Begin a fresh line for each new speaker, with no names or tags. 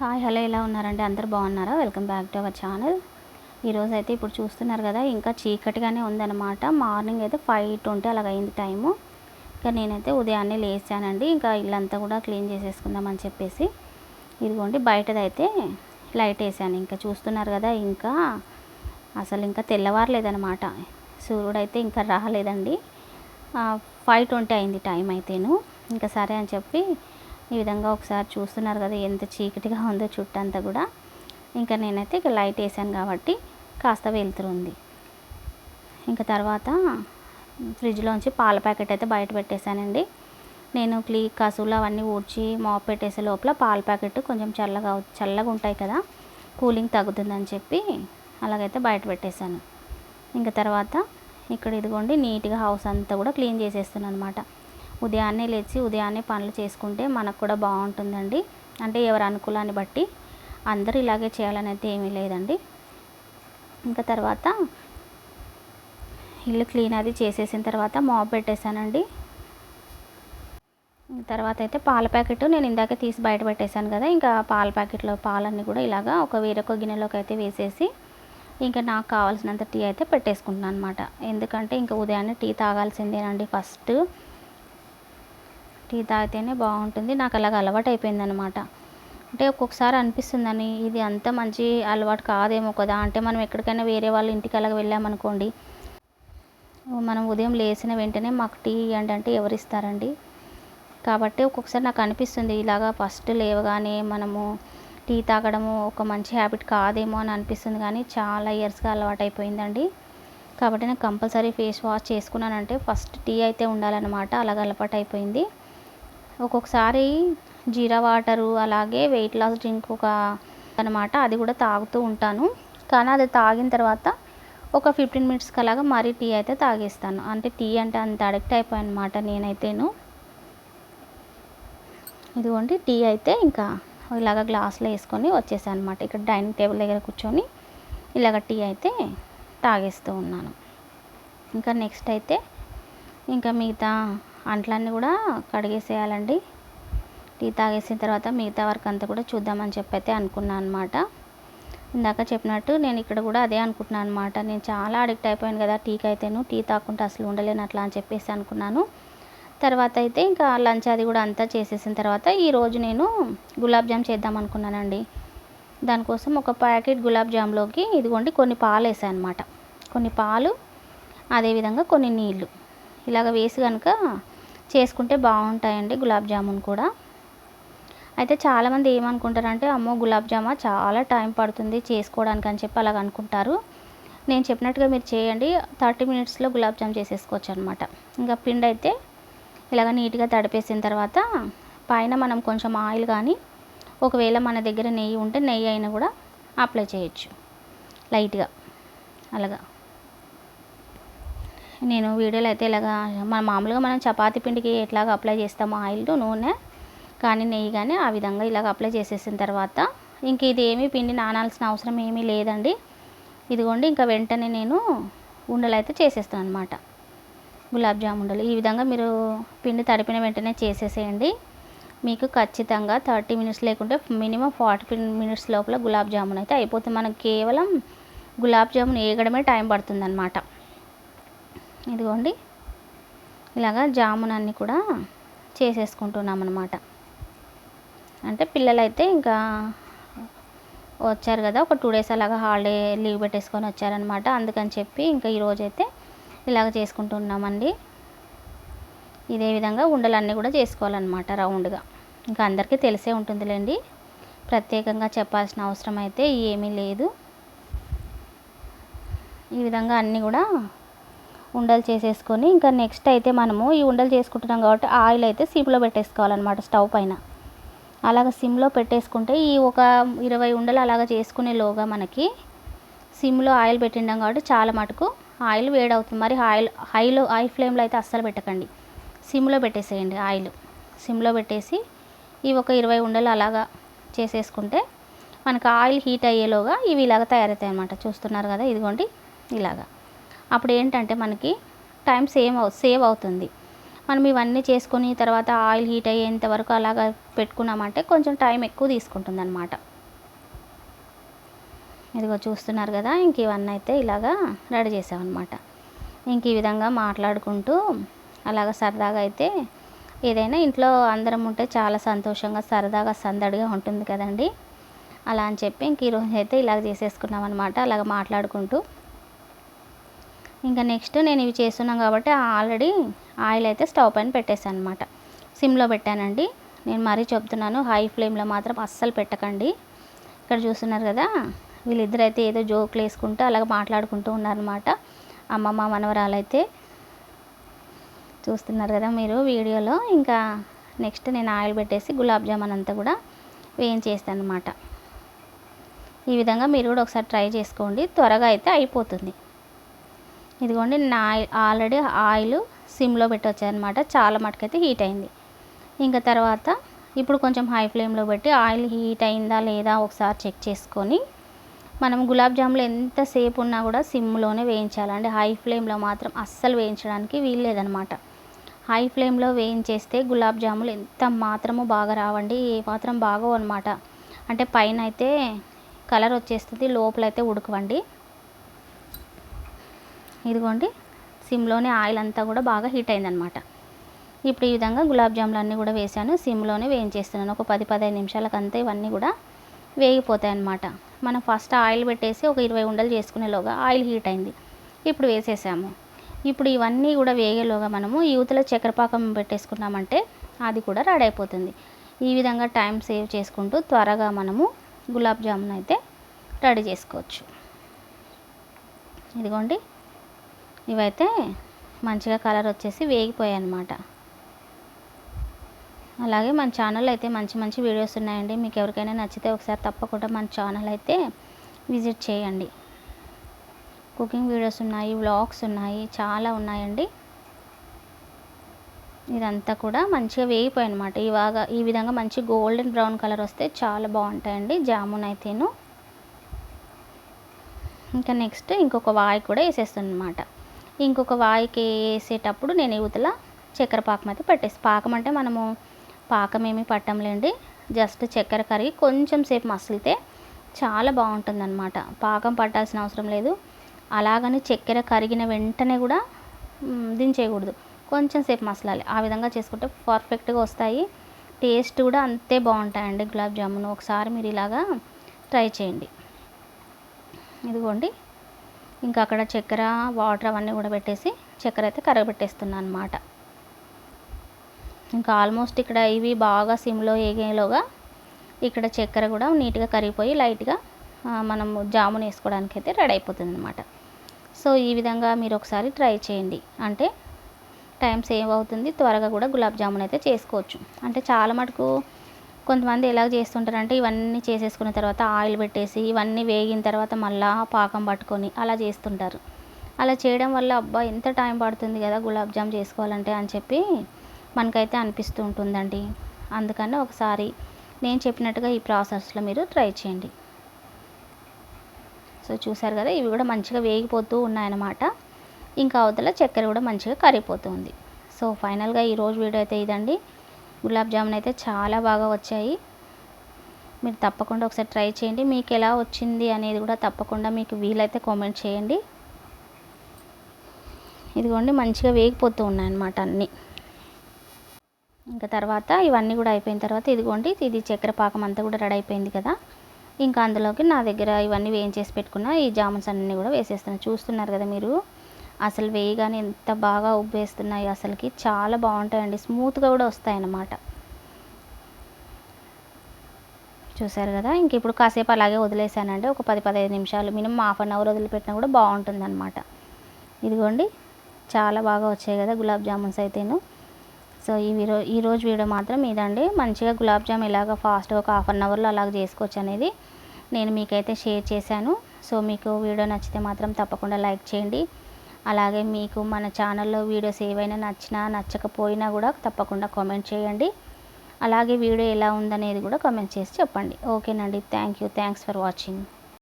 Hi hello ఎలా ఉన్నారండి? అందరు బాగున్నారా? Welcome back to our channel. ఈరోజు అయితే ఇప్పుడు చూస్తున్నారు కదా ఇంకా చీకటిగానే ఉందన్నమాట. మార్నింగ్ అయితే ఫైవ్ ట్వంటీ అలాగ అయింది టైము. ఇంకా నేనైతే ఉదయాన్నే లేచానండి. ఇంకా ఇల్లంతా కూడా క్లీన్ చేసేసుకుందామని చెప్పేసి. ఇదిగోండి బయటదైతే లైట్ వేసాను. ఇంకా చూస్తున్నారు కదా ఇంకా అసలు ఇంకా తెల్లవారలేదనమాట సూర్యుడు అయితే ఇంకా రాలేదండి. ఫైవ్ ట్వంటీ అయింది టైం అయితేను. ఇంకా సరే అని చెప్పి ఈ విధంగా ఒకసారి చూస్తున్నారు కదా ఎంత చీకటిగా ఉందో చుట్టంతా కూడా. ఇంకా నేనైతే ఇక లైట్ వేసాను కాబట్టి కాస్త వెళ్తురుంది ఇంకా తర్వాత ఫ్రిడ్జ్లోంచి పాల ప్యాకెట్ అయితే బయట పెట్టేశానండి. నేను క్లీ కసువులు అవన్నీ ఊడ్చి మాప్ పెట్టేసే లోపల పాల ప్యాకెట్ కొంచెం చల్లగా చల్లగా ఉంటాయి కదా కూలింగ్ తగ్గుతుందని చెప్పి అలాగైతే బయట పెట్టేశాను. ఇంకా తర్వాత ఇక్కడ ఇదిగోండి నీట్గా హౌస్ అంతా కూడా క్లీన్ చేసేస్తున్నాను అనమాట ఉదయాన్నే లేచి ఉదయాన్నే పనులు చేసుకుంటే మనకు కూడా బాగుంటుందండి. అంటే ఎవరి అనుకూలాన్ని బట్టి అందరూ ఇలాగే చేయాలని అయితే ఏమీ లేదండి. ఇంకా తర్వాత ఇల్లు క్లీన్ అది చేసేసిన తర్వాత మాప్ పెట్టేశానండి. తర్వాత అయితే పాల ప్యాకెట్ నేను ఇందాక తీసి బయట పెట్టేశాను కదా ఇంకా పాల ప్యాకెట్లో పాలన్నీ కూడా ఇలాగా ఒక వేరొక గిన్నెలోకి అయితే వేసేసి ఇంకా నాకు కావాల్సినంత టీ అయితే పెట్టేసుకుంటున్నాను అనమాట ఎందుకంటే ఇంకా ఉదయాన్నే టీ తాగాల్సిందేనండి ఫస్ట్. టీ తాగితేనే బాగుంటుంది. నాకు అలాగ అలవాటు అయిపోయింది అనమాట అంటే ఒక్కొక్కసారి అనిపిస్తుందని ఇది అంత మంచి అలవాటు కాదేమో కదా. అంటే మనం ఎక్కడికైనా వేరే వాళ్ళ ఇంటికి అలాగ వెళ్ళామనుకోండి మనం ఉదయం లేచిన వెంటనే మాకు టీ ఇవ్వండి అంటే ఎవరిస్తారండి? కాబట్టి ఒక్కొక్కసారి నాకు అనిపిస్తుంది ఇలాగా ఫస్ట్ లేవగానే మనము టీ తాగడము ఒక మంచి హ్యాబిట్ కాదేమో అని అనిపిస్తుంది కానీ చాలా ఇయర్స్గా అలవాటు అయిపోయిందండి కాబట్టి నేను కంపల్సరీ ఫేస్ వాష్ చేసుకున్నానంటే ఫస్ట్ టీ అయితే ఉండాలన్నమాట. అలాగ అలవాటు అయిపోయింది ఒక్కొక్కసారి జీరా వాటరు అలాగే వెయిట్ లాస్ డ్రింక్ ఒక అనమాట అది కూడా తాగుతూ ఉంటాను. కానీ అది తాగిన తర్వాత ఒక ఫిఫ్టీన్ మినిట్స్కి అలాగా మరీ టీ అయితే తాగేస్తాను. అంటే టీ అంటే అంత అడిక్ట్ అయిపోయాను అనమాట నేనైతేను. ఇదిగోండి టీ అయితే ఇంకా ఇలాగ గ్లాస్లో వేసుకొని వచ్చేసాను అనమాట ఇక్కడ డైనింగ్ టేబుల్ దగ్గర కూర్చొని ఇలాగ టీ అయితే తాగేస్తూ ఉన్నాను. ఇంకా నెక్స్ట్ అయితే ఇంకా మిగతా అంట్లన్నీ కూడా కడిగేసేయాలండి. టీ తాగేసిన తర్వాత మిగతా వర్క్ అంతా కూడా చూద్దామని చెప్పి అయితే అనుకున్నాను అనమాట ఇందాక చెప్పినట్టు నేను ఇక్కడ కూడా అదే అనుకుంటున్నాను అనమాట నేను చాలా అడిక్ట్ అయిపోయాను కదా టీకి అయితేను టీ తాకుంటే అసలు ఉండలేను అట్లా అని చెప్పేసి అనుకున్నాను. తర్వాత అయితే ఇంకా లంచ్ అది కూడా అంతా చేసేసిన తర్వాత ఈరోజు నేను గులాబ్ జామ్ చేద్దాం అనుకున్నానండి. దానికోసం ఒక ప్యాకెట్ గులాబ్ జామ్లోకి ఇదిగోండి కొన్ని పాలు వేసాను అనమాట కొన్ని పాలు అదేవిధంగా కొన్ని నీళ్ళు. ఇలాగ వేసి కనుక చేసుకుంటే బాగుంటాయండి గులాబ్ జామున్ కూడా. అయితే చాలామంది ఏమనుకుంటారంటే అమ్మో గులాబ్ జామా చాలా టైం పడుతుంది చేసుకోవడానికి అని చెప్పి అలాగ అనుకుంటారు. నేను చెప్పినట్టుగా మీరు చేయండి థర్టీ మినిట్స్లో గులాబ్ జామ్ చేసేసుకోవచ్చు అనమాట ఇంకా పిండి అయితే ఇలాగ నీట్గా తడిపేసిన తర్వాత పైన మనం కొంచెం ఆయిల్ కానీ ఒకవేళ మన దగ్గర నెయ్యి ఉంటే నెయ్యి అయినా కూడా అప్లై చేయొచ్చు లైట్గా. అలాగా. నేను వీడియోలో అయితే ఇలాగా మన మామూలుగా మనం చపాతీ పిండికి ఎట్లాగ అప్లై చేస్తామో ఆయిల్ నూనె కానీ నెయ్యి కానీ ఆ విధంగా ఇలాగ అప్లై చేసేసిన తర్వాత ఇంక ఇది ఏమీ పిండి నానాల్సిన అవసరం ఏమీ లేదండి. ఇదిగోండి ఇంకా వెంటనే నేను ఉండలు అయితే చేసేస్తాను అనమాట గులాబ్ జామ్ ఉండలు. ఈ విధంగా మీరు పిండి తడిపిన వెంటనే చేసేసేయండి. మీకు ఖచ్చితంగా థర్టీ మినిట్స్ లేకుంటే మినిమం ఫార్టీ మినిట్స్ లోపల గులాబ్ జామున్ అయితే అయిపోతుంది. మనకు కేవలం గులాబ్ జామున్ వేగడమే టైం పడుతుంది అనమాట ఇదిగోండి. ఇలాగా జామునన్నీ కూడా చేసేసుకుంటున్నాం అనమాట అంటే పిల్లలైతే ఇంకా వచ్చారు కదా ఒక టూ డేస్ అలాగా హాలిడే లీవ్ పెట్టేసుకొని వచ్చారనమాట అందుకని చెప్పి ఇంకా ఈరోజు అయితే ఇలాగ చేసుకుంటున్నామండి. ఇదే విధంగా ఉండలన్నీ కూడా చేసుకోవాలన్నమాట రౌండ్గా. ఇంకా అందరికీ తెలిసే ఉంటుందిలేండి. ప్రత్యేకంగా చెప్పాల్సిన అవసరం అయితే ఏమీ లేదు. ఈ విధంగా అన్నీ కూడా ఉండలు చేసేసుకొని ఇంకా నెక్స్ట్ అయితే మనము ఈ ఉండలు చేసుకుంటున్నాం కాబట్టి ఆయిల్ అయితే సిమ్లో పెట్టేసుకోవాలన్నమాట స్టవ్ పైన. అలాగ సిమ్లో పెట్టేసుకుంటే ఈ ఒక ఇరవై ఉండలు అలాగ చేసుకునేలోగా మనకి సిమ్లో ఆయిల్ పెట్టిండం కాబట్టి చాలా మటుకు ఆయిల్ వేడవుతుంది. మరి ఆయిల్ హైలో హై ఫ్లేమ్లో అయితే అస్సలు పెట్టకండి. సిమ్లో పెట్టేసేయండి ఆయిల్. సిమ్లో పెట్టేసి ఈ ఒక ఇరవై ఉండలు అలాగా చేసేసుకుంటే మనకు ఆయిల్ హీట్ అయ్యేలోగా ఇవి ఇలాగ తయారవుతాయి అన్నమాట చూస్తున్నారు కదా ఇదిగోండి ఇలాగా. అప్పుడు ఏంటంటే మనకి టైం సేమ్ అవు సేవ్ అవుతుంది. మనం ఇవన్నీ చేసుకొని తర్వాత ఆయిల్ హీట్ అయ్యేంత వరకు అలాగా పెట్టుకున్నామంటే కొంచెం టైం ఎక్కువ తీసుకుంటుంది అనమాట ఇదిగో చూస్తున్నారు కదా ఇంక ఇవన్నీ అయితే ఇలాగా రెడీ చేసామన్నమాట. ఇంక ఈ విధంగా మాట్లాడుకుంటూ అలాగ సరదాగా అయితే ఏదైనా ఇంట్లో అందరం ఉంటే చాలా సంతోషంగా సరదాగా సందడిగా ఉంటుంది కదండి. అలా అని చెప్పి ఇంక ఈరోజు అయితే ఇలాగ చేసేసుకున్నాం అనమాట అలాగ మాట్లాడుకుంటూ ఇంకా నెక్స్ట్ నేను ఇవి చేస్తున్నాం కాబట్టి ఆల్రెడీ ఆయిల్ అయితే స్టవ్ పైన పెట్టేశాను అనమాట సిమ్లో పెట్టానండి. నేను మరీ చెప్తున్నాను హై ఫ్లేమ్లో మాత్రం అస్సలు పెట్టకండి. ఇక్కడ చూస్తున్నారు కదా వీళ్ళిద్దరు అయితే ఏదో జోకులు వేసుకుంటూ అలాగ మాట్లాడుకుంటూ ఉన్నారనమాట అమ్మమ్మ మనవరాలు అయితే చూస్తున్నారు కదా మీరు వీడియోలో. ఇంకా నెక్స్ట్ నేను ఆయిల్ పెట్టేసి గులాబ్ జామున్ అంతా కూడా వేయించేస్తాను అనమాట ఈ విధంగా మీరు కూడా ఒకసారి ట్రై చేసుకోండి. త్వరగా అయితే అయిపోతుంది. ఇదిగోండి నా ఆయిల్ ఆల్రెడీ ఆయిల్ సిమ్లో పెట్టి చాలా మటుకైతే హీట్ అయింది. ఇంకా తర్వాత ఇప్పుడు కొంచెం హై ఫ్లేమ్లో పెట్టి ఆయిల్ హీట్ అయిందా లేదా ఒకసారి చెక్ చేసుకొని మనం గులాబ్ జాములు ఎంతసేపు ఉన్నా కూడా సిమ్లోనే వేయించాలండి. హై ఫ్లేమ్లో మాత్రం అస్సలు వేయించడానికి వీల్లేదనమాట హై ఫ్లేమ్లో వేయించేస్తే గులాబ్ జాములు ఎంత మాత్రము బాగా రావండి ఏ మాత్రం బాగో అనమాట అంటే పైన అయితే కలర్ వచ్చేస్తుంది లోపలైతే ఉడకవండి. ఇదిగోండి సిమ్లోనే ఆయిల్ అంతా కూడా బాగా హీట్ అయిందనమాట. ఇప్పుడు ఈ విధంగా గులాబ్ జాములు అన్నీ కూడా వేసాను సిమ్లోనే వేయించేస్తున్నాను. ఒక పది పదిహేను నిమిషాలకు అంతా ఇవన్నీ కూడా వేగిపోతాయి అన్నమాట మనం ఫస్ట్ ఆయిల్ పెట్టేసి ఒక ఇరవై ఉండలు చేసుకునేలోగా ఆయిల్ హీట్ అయింది. ఇప్పుడు వేసేసాము. ఇప్పుడు ఇవన్నీ కూడా వేగేలోగా మనము యూతలో చక్కెరపాకం పెట్టేసుకున్నామంటే అది కూడా రెడీ అయిపోతుంది. ఈ విధంగా టైం సేవ్ చేసుకుంటూ త్వరగా మనము గులాబ్ జామున్ అయితే రెడీ చేసుకోవచ్చు. ఇదిగోండి ఇవైతే మంచిగా కలర్ వచ్చేసి వేగిపోయాయి అన్నమాట అలాగే మన ఛానల్ అయితే మంచి మంచి వీడియోస్ ఉన్నాయండి. మీకు ఎవరికైనా నచ్చితే ఒకసారి తప్పకుండా మన ఛానల్ అయితే విజిట్ చేయండి. కుకింగ్ వీడియోస్ ఉన్నాయి వ్లాగ్స్ ఉన్నాయి చాలా ఉన్నాయండి. ఇదంతా కూడా మంచిగా వేగిపోయి అనమాట ఇవాగ ఈ విధంగా మంచి గోల్డెన్ బ్రౌన్ కలర్ వస్తే చాలా బాగుంటాయండి జామున్ అయితేను. ఇంకా నెక్స్ట్ ఇంకొక వాయి కూడా వేసేస్తాను అనమాట ఇంకొక వాయికి వేసేటప్పుడు నేను యువతల చక్కెర పాకం అయితే పెట్టేసి పాకం అంటే మనము పాకం ఏమీ పట్టంలేండి. జస్ట్ చక్కెర కరిగి కొంచెం సేపు మసిలితే చాలా బాగుంటుందన్నమాట. పాకం పట్టాల్సిన అవసరం లేదు. అలాగని చక్కెర కరిగిన వెంటనే కూడా దించేయకూడదు. కొంచెం సేపు మసలాలి. ఆ విధంగా చేసుకుంటే పర్ఫెక్ట్గా వస్తాయి. టేస్ట్ కూడా అంతే బాగుంటాయండి గులాబ్ జామున్. ఒకసారి మీరు ఇలాగా ట్రై చేయండి. ఇదిగోండి. ఇంకా అక్కడ చక్కెర వాటర్ అవన్నీ కూడా పెట్టేసి చక్కెర అయితే కరగబెట్టేస్తున్నాను అనమాట ఇంకా ఆల్మోస్ట్ ఇక్కడ ఇవి బాగా సిమ్లో ఏగేలోగా ఇక్కడ చక్కెర కూడా నీట్గా కరిగిపోయి లైట్గా మనము జామున్ వేసుకోవడానికి అయితే రెడీ అయిపోతుంది అనమాట సో ఈ విధంగా మీరు ఒకసారి ట్రై చేయండి. అంటే టైం సేవ్ అవుతుంది త్వరగా కూడా గులాబ్ జామున్ అయితే చేసుకోవచ్చు. అంటే చాలా మటుకు కొంతమంది ఎలా చేస్తుంటారంటే ఇవన్నీ చేసేసుకున్న తర్వాత ఆయిల్ పెట్టేసి ఇవన్నీ వేగిన తర్వాత మళ్ళా పాకం పట్టుకొని అలా చేస్తుంటారు. అలా చేయడం వల్ల అబ్బా ఎంత టైం పడుతుంది కదా గులాబ్ జామ్ చేసుకోవాలంటే అని చెప్పి మనకైతే అనిపిస్తూ ఉంటుందండి. అందుకని ఒకసారి నేను చెప్పినట్టుగా ఈ ప్రాసెస్లో మీరు ట్రై చేయండి. సో చూసారు కదా ఇవి కూడా మంచిగా వేగిపోతూ ఉన్నాయన్నమాట. ఇంకా అవతల చక్కెర కూడా మంచిగా కరిగిపోతుంది. సో ఫైనల్గా ఈరోజు వీడియో అయితే ఇదండి. గులాబ్ జామున్ అయితే చాలా బాగా వచ్చాయి. మీరు తప్పకుండా ఒకసారి ట్రై చేయండి. మీకు ఎలా వచ్చింది అనేది కూడా తప్పకుండా మీకు వీలైతే కామెంట్ చేయండి. ఇదిగోండి మంచిగా వేగిపోతూ ఉన్నాయన్నమాట అన్నీ. ఇంకా తర్వాత ఇవన్నీ కూడా అయిపోయిన తర్వాత ఇదిగోండి ఇది చక్కెర పాకం అంతా కూడా రెడీ అయిపోయింది కదా. ఇంకా అందులోకి నా దగ్గర ఇవన్నీ వేయించేసి పెట్టుకున్న ఈ జామున్స్ అన్నీ కూడా వేసేస్తున్నాను చూస్తున్నారు కదా మీరు? అసలు వేయగానే ఎంత బాగా ఉబ్బేస్తున్నాయి అసలుకి చాలా బాగుంటాయండి. స్మూత్గా కూడా వస్తాయి అన్నమాట చూసారు కదా? ఇంక ఇప్పుడు కాసేపు అలాగే వదిలేసానండి. ఒక పది పదిహేను నిమిషాలు మినిమం హాఫ్ అన్ అవర్ వదిలిపెట్టినా కూడా బాగుంటుంది అనమాట ఇదిగోండి చాలా బాగా వచ్చాయి కదా గులాబ్ జామున్స్ అయితేను. సో ఈ వీరో ఈరోజు వీడియో మాత్రం ఇదండి. మంచిగా గులాబ్ జామ్ ఇలాగ ఫాస్ట్గా ఒక హాఫ్ అన్ అవర్లో అలాగ చేసుకోవచ్చు అనేది నేను మీకైతే షేర్ చేశాను. సో మీకు వీడియో నచ్చితే మాత్రం తప్పకుండా లైక్ చేయండి. అలాగే మీకు మన ఛానల్లో వీడియోస్ ఏవైనా నచ్చినా నచ్చకపోయినా కూడా తప్పకుండా కామెంట్ చేయండి. అలాగే వీడియో ఎలా ఉందనేది కూడా కామెంట్ చేసి చెప్పండి. ఓకేనండి. Thank you. Thanks for watching.